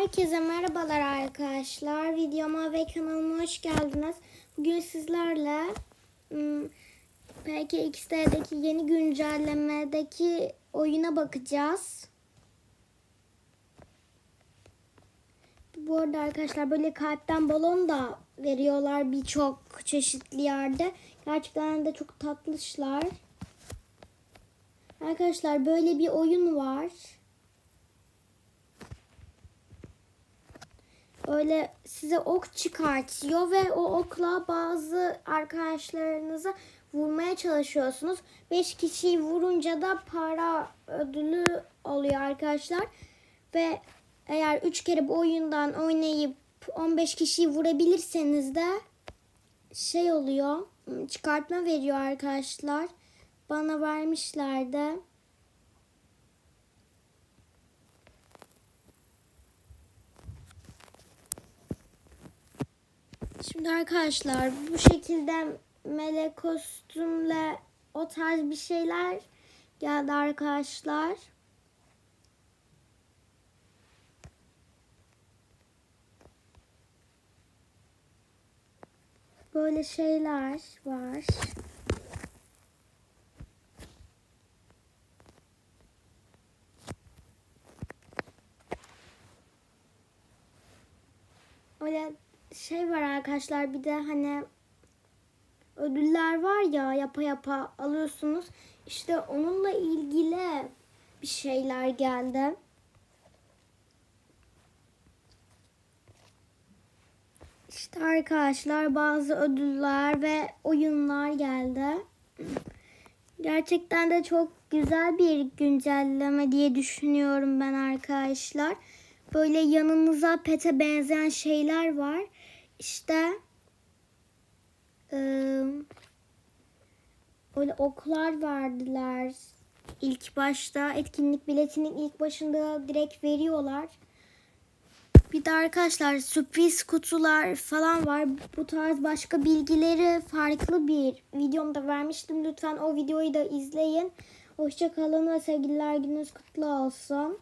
Herkese merhabalar arkadaşlar. Videoma ve kanalıma hoş geldiniz. Bugün sizlerle PKXD'deki yeni güncellemedeki oyuna bakacağız. Bu arada arkadaşlar böyle kalpten balon da veriyorlar birçok çeşitli yerde. Gerçekten de çok tatlışlar. Arkadaşlar böyle bir oyun var. Öyle size ok çıkartıyor ve o okla bazı arkadaşlarınızı vurmaya çalışıyorsunuz. 5 kişiyi vurunca da para ödülü oluyor arkadaşlar. Ve eğer 3 kere bu oyundan oynayıp 15 kişiyi vurabilirseniz de şey oluyor. Çıkartma veriyor arkadaşlar. Bana vermişlerdi. Şimdi arkadaşlar bu şekilde melek kostümle o tarz bir şeyler geldi arkadaşlar. Böyle şeyler var. Öyle şey var arkadaşlar bir de hani ödüller var ya yapa yapa alıyorsunuz. İşte onunla ilgili bir şeyler geldi. İşte arkadaşlar bazı ödüller ve oyunlar geldi. Gerçekten de çok güzel bir güncelleme diye düşünüyorum ben arkadaşlar. Böyle yanınıza pete benzeyen şeyler var. İşte eee, öyle oklar verdiler. İlk başta etkinlik biletinin ilk başında direkt veriyorlar. Bir de arkadaşlar sürpriz kutular falan var. Bu tarz başka bilgileri farklı bir videomda vermiştim. Lütfen o videoyu da izleyin. Hoşçakalın ve sevgililer gününüz kutlu olsun.